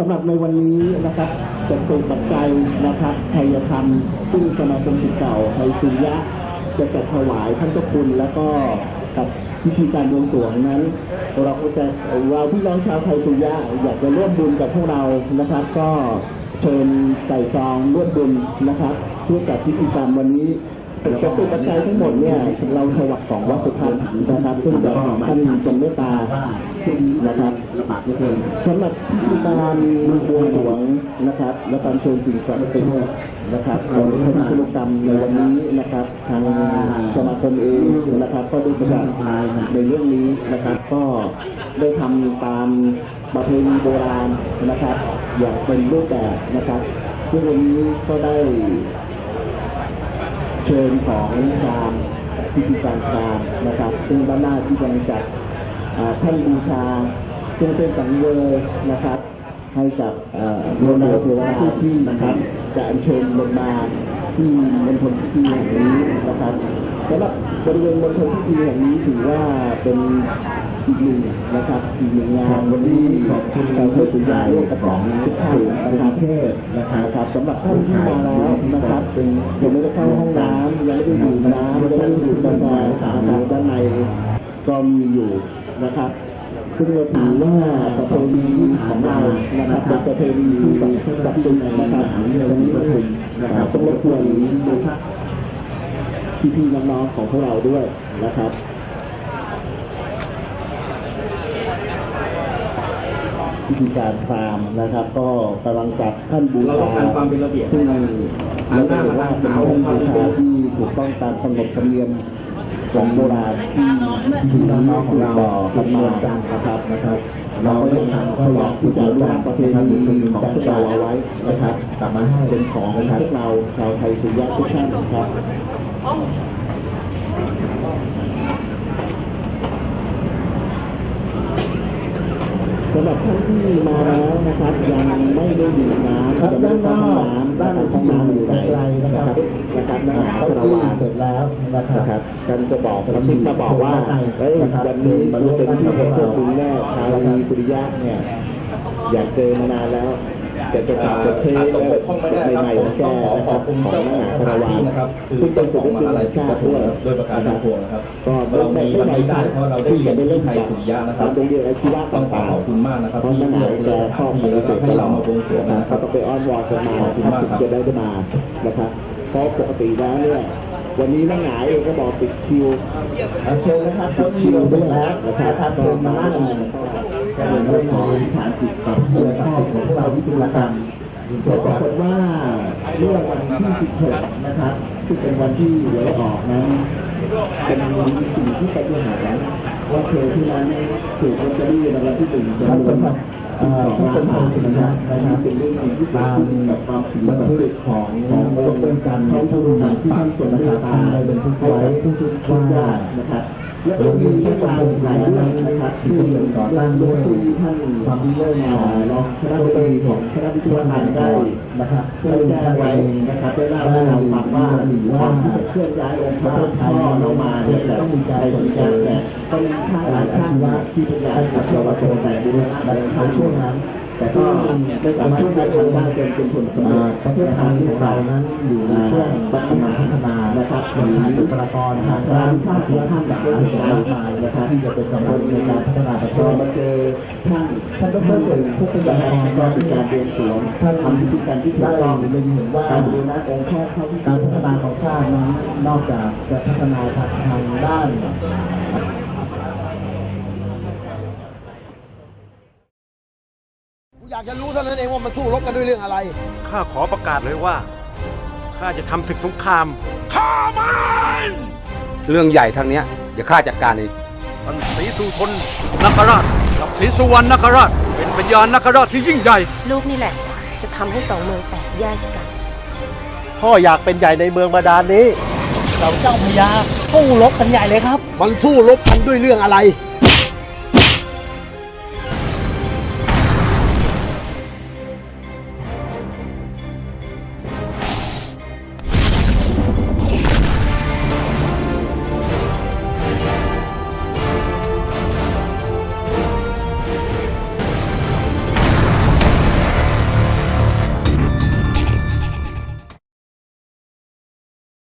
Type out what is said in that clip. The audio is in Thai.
สำหรับในวันนี้นะครับจะเกิดปัจจัยนะครับไทยธรรมซึ่งสมาคมศิษย์เก่าไทยสุริยะ จะจัดถวายท่านเจ้าคุณแล้วก็กับพิธีการบวงสรวงนั้น เราก็จะเราพี่น้องชาวไทยสุริยะอยากจะร่วมบุญกับพวกเรานะครับ ก็เชิญใส่ซองร่วมบุญนะครับเพื่อจัดพิธีกรรมวันนี้กระตุ้นปัจจัยทั้งหมดเนี่ยเราถวายของวัดสุพรรณนะครับซึ่งจะท่านทรงเมตตานะครับ สำหรับพิธีการบวงสรวงนะครับ และการเชิญสิ่งศักดิ์สิทธิ์นะครับของพระพุทธกรรมในวันนี้นะครับ ทางสมาคมเองนะครับ ก็ได้ประกาศในเรื่องนี้นะครับ ก็ได้ทำตามประเพณีโบราณนะครับ อย่างเป็นรูปแบบนะครับซึ่งวันนี้ก็ได้เชิญของพรามพิธีการพรามนะครับ ซึ่งด้านหน้าที่กำลังจัดท่านบูชา เครื่อเส้นสังเวยนะครับให้กับเอ่อดวงดาวเทวดาที่นะครับ จะอัญเชิญลงมาที่มณฑลพิธีแห่งนี้นะครับสำหรับบริเวณมณฑลพิธีแห่งนี้ถือว่าเป็นอีกหนึ่งนะครับอีกหนึ่งงานวันนี้ขอบคุณชาวไทยสุริยาร่วมกับของทุกท่านนะครับเทศนะครับสำหรับท่านที่มาแล้วนะครับยังไม่ได้เข้าห้องน้ำยังไม่ได้ดื่มน้ำยังไม่ได้ดื่มกาแฟนะครับด้านในก็มีอยู่นะครับ ซึ่งเราถือว่าประเพณีของเรานะครับเป็นประเพณีที่จับตึงนะครับวันนี้มาถึงนะครับต้องรบกวนนะครับพี่ๆน้องๆของพวกเราด้วยนะครับพิธีการพราหมณ์นะครับ ก็กำลังจัดท่านบูเราชาต้องการความเป็นระเบียบซึ่งเราก็เห็นว่าเป็นท่านบูชาที่ถูกต้องตามขนบธรรมเนียม ของโบราณที่ที่น้อกของเราต่อกันกานะครับนะครับ เราก็ได้นำพยายามที่จะรักประเพณีของพวกเราเอาไว้นะครับกลับมาให้เป็นของพวกเราชาวไทยสุริยะทุกท่านนะครับ สำหรับท่านที่มาแล้วนะครับยังไม่ได้ดื่มน้ำยังไม่ได้เข้าห้องน้ำด้านห้องน้ำอยู่ไกลนะครับนะครับนะคารวาเสร็จแล้วนะครับกันจะบอกกันที่มาบอกว่าเฮ้ยวันนี้มันเป็นที่ของพวกคุณแน่ชาวลีปุริยะเนี่ยอยากเจอมานานแล้วจะจะกลับจะเทแล้วใหม่ๆมาแก้นะครับของนักหนาคารวานะครับคือซึ่งเป็นสุดของที่มหาลัยชาติด้วยโดยประการทั้งปวงนะครับ ก็เรามีวันนี้ได้เพราะเราได้เรียนที่ไทยสุริยะนะครับโรงเรียนอาชีวะต้องขอต่างขอบ คุณมากนะครับเพราะที่นักหให้นาเราแกเปิดข้อที่แล้วก็ให้เรามาบวงสรวงนะนะคครัรับบก็ไปอ้อนวอนกันมาขอบคุณถ้ามากถึงครับจะได้มานะครับเพราะปกติแล้วเนี่ยวันนี้นักหนาเองก็บอกติดคิวเชิญนะครับเข้าคิวด้วยแล้วนะครับเชิญมานั่งก็เป็นเรื่องของฐานจิตกับเพื่อนข้อของพวกเราวิศวกรรมแต่ปรากฏว่าเรื่องวันที่16นะครับซึ่งเป็นวันที่หวยออกนั้นเป็นสิ่งที่ไปฏิหาร ว่าเธอที่นั้นถูกลอตเตอรี่รางวัลที่หนึ่งจำนวน สองล้านบาทนะครับนะครับเป็นเรื่องที่เกิดขึ้นกับความผิดบันทึกของขององค์การเขาผู้รู้ที่ท่านส่งเมตตารเป็นผู้ไว้ผู้ทุกทุกอย่ากนะครับและก็มีเรื่องราวหลายเรื่องนะครับที่ก่อตั้งด้วยท่านความดีเลิศมารองคณะบดีของคณะวิทยาการได้นะครับได้แจ้งไว้นะครับได้เล่าให้เราฟังว่าว่าที่จะเคลื่อนย้ายองค์พระพ่อเรามาเนี่ยต้องมีการสนใจแต่ต้องมีท่าหลายท่านว่าที่เป็นยายกับเยาวชนแต่บูรณะในช่ววงนั้น แต่ก็ไม่สามารถที่ทำได้จนเป็นผลสำเร็จประเทศไทยของเรานั้นอยู่ในช่วงพัฒนาพัฒนานะครับมีบุคลากรทางด้านภาคและท่านจากาชการมากมายนะครับที่จะเป็นกำลังในการพัฒนาประเทศมาเจอท่านท่านดรหนึ่งผู้เป็นประธานก็เป็นการเรียนสวนท่านทำพิธีการที่ถูกต้องได้เห็นว่าการบูรณะองค์ชาติการพัฒนาของชาตินั้นนอกจากจะพัฒนาทางด้าน อยากจะรู้เท่านั้นเองว่ามันสู้รบกันด้วยเรื่องอะไร ข้าขอประกาศเลยว่า ข้าจะทำศึกสงครามเรื่องใหญ่ทางเนี้ยเดี๋ยวข้าจัดการเองท่านศรีสุทนนคราชกับศรีสุวรรณนคราช เป็นพญานนคราชที่ยิ่งใหญ่ ลูกนี่แหละ จะทำให้สองเมืองแตกแยกกัน พ่ออยากเป็นใหญ่ในเมืองบาดาลนี้ เราเจ้าพญาสู้รบกันใหญ่เลยครับ มันสู้รบกันด้วยเรื่องอะไร